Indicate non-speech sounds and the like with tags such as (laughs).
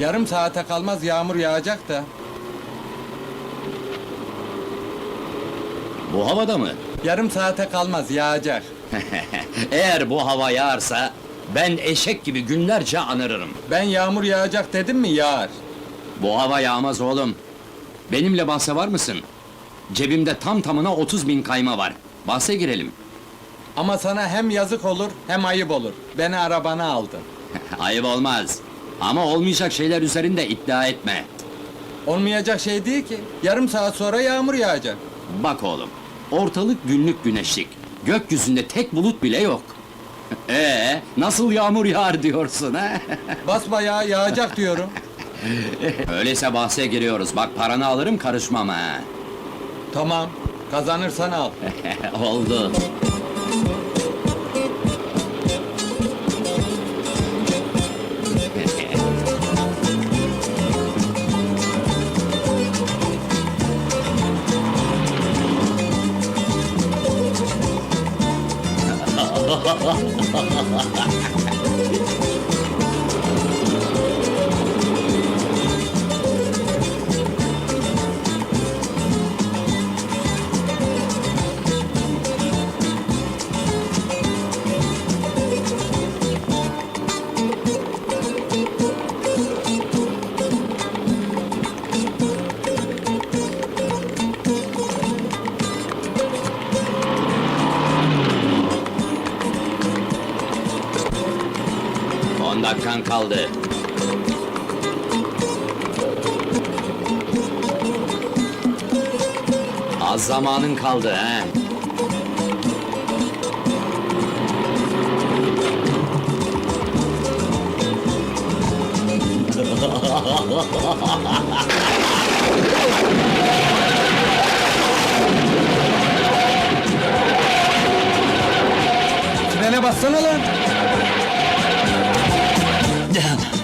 Yarım saate kalmaz yağmur yağacak da. Bu havada mı? Yarım saate kalmaz yağacak. (laughs) Eğer bu hava yağarsa ben eşek gibi günlerce anırırım. Ben yağmur yağacak dedim mi yağar. Bu hava yağmaz oğlum. Benimle bahse var mısın? Cebimde tam tamına 30 bin kayma var. Bahse girelim. Ama sana hem yazık olur hem ayıp olur. Beni arabana aldın. (laughs) Ayıp olmaz. Ama olmayacak şeyler üzerinde iddia etme. Olmayacak şey değil ki. Yarım saat sonra yağmur yağacak. Bak oğlum, ortalık günlük güneşlik. Gökyüzünde tek bulut bile yok. (laughs) Ee, nasıl yağmur yağar diyorsun ha? (laughs) Basbayağı yağacak diyorum. (laughs) Öyleyse bahse giriyoruz. Bak paranı alırım karışmam ha. Tamam. Kazanırsan al. Oldu. 哈哈哈哈哈哈。On dakikan kaldı. Az zamanın kaldı he. Frene bassana lan. down.